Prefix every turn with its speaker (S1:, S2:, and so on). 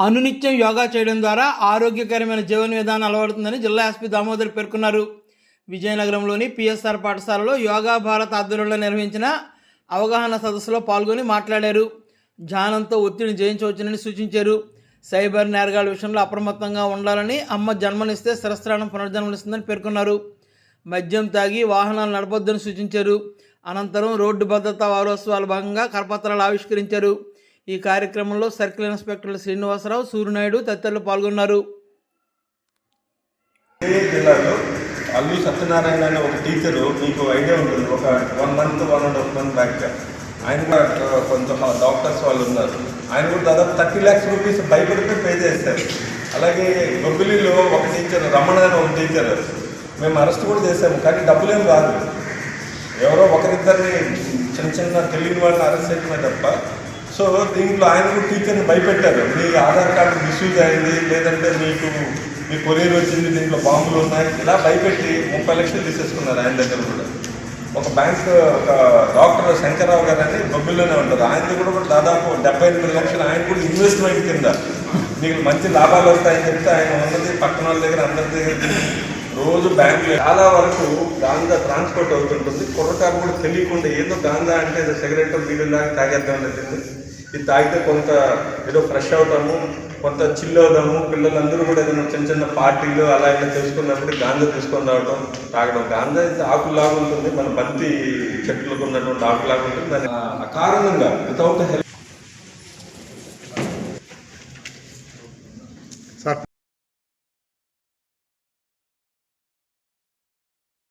S1: అనునిత్యం యోగా చేయడం ద్వారా ఆరోగ్యకరమైన జీవన విధానం అలవడుతుందని జిల్లా ఎస్పీ దామోదర్ పేర్కొన్నారు. విజయనగరంలోని పిఎస్ఆర్ పాఠశాలలో యోగా భారత్ ఆధ్వర్యంలో నిర్వహించిన అవగాహన సదస్సులో పాల్గొని మాట్లాడారు. ధ్యానంతో ఒత్తిడిని జయించవచ్చునని సూచించారు. సైబర్ నేరగాళ్ళ విషయంలో అప్రమత్తంగా ఉండాలని అమ్మ జన్మనిస్తే శిరస్త్రాణం పునర్జన్మనిస్తుందని పేర్కొన్నారు. మద్యం తాగి వాహనాలు నడపొద్దని సూచించారు. అనంతరం రోడ్డు భద్రతా వారోత్సవాల భాగంగా కరపత్రాలు ఆవిష్కరించారు. ఈ కార్యక్రమంలో సర్కిల్ ఇన్స్పెక్టర్లు శ్రీనివాసరావు సూర్యనాయుడు తదితరులు పాల్గొన్నారు.
S2: జిల్లాలో అల్లు సత్యనారాయణ అనే ఒక టీచరు మీకు ఐడియా ఉంటుంది? ఒక one month one and half month back ఆయన కూడా కొంచెం డాక్టర్స్ వాళ్ళు ఉన్నారు. ఆయన కూడా దాదాపు థర్టీ ల్యాక్స్ రూపీస్ భయపడితే పే చేశారు. అలాగే బొబ్బిలిలో ఒక టీచర్ రమణ అనే ఒక టీచర్ మేము అరెస్ట్ కూడా చేసాము కానీ డబ్బులేం రాదు. ఎవరో ఒకరిద్దరిని చిన్న చిన్న తెలియని వాళ్ళని అరెస్ట్ చేయడమే తప్ప సో దీంట్లో ఆయన కూడా టీచర్ని భయపెట్టారు. మీ ఆధార్ కార్డు మిస్యూజ్ అయింది లేదంటే మీకు మీ కొరియర్ వచ్చింది దీంట్లో బాంబులు ఉన్నాయి. ఇలా భయపెట్టి ముప్పై లక్షలు తీసేసుకున్నారు ఆయన దగ్గర కూడా. ఒక బ్యాంక్ ఒక డాక్టర్ శంకరరావు గారు అని బొబ్బిల్లోనే ఉంటారు. ఆయనది కూడా కూడా దాదాపు డెబ్బై ఎనిమిది లక్షలు. ఆయన కూడా ఇన్వెస్ట్మెంట్ కింద. మీకు మంచి లాభాలు వస్తాయని చెప్తే ఆయన ఉన్నది పక్కన వాళ్ళ దగ్గర అందరి దగ్గర. రోజు బ్యాంకులు చాలా వరకు గాంజా ట్రాన్స్పోర్ట్ అవుతుంటుంది. కుర్రకారు కూడా తెలియకుండా ఏదో గాంజా అంటే ఏదో సిగరెట్ బీడీలు లాగా తాగేద్దాం లేదు ఇది తాగితే కొంత ఏదో ఫ్రెష్ అవుతాము కొంత చిల్ అవుదాము పిల్లలందరూ కూడా ఏదైనా చిన్న చిన్న పార్టీలు అలా ఇలా చేసుకున్నప్పుడు గాంజా తీసుకొని రావడం తాగడం. గాంజా అయితే ఆకులాగా ఉంటుంది. మన బంతి చెట్లకు ఉన్నటువంటి ఆకులాగా ఉంటుంది. దాని ఆ కారణంగా వితౌట్ హెల్ప్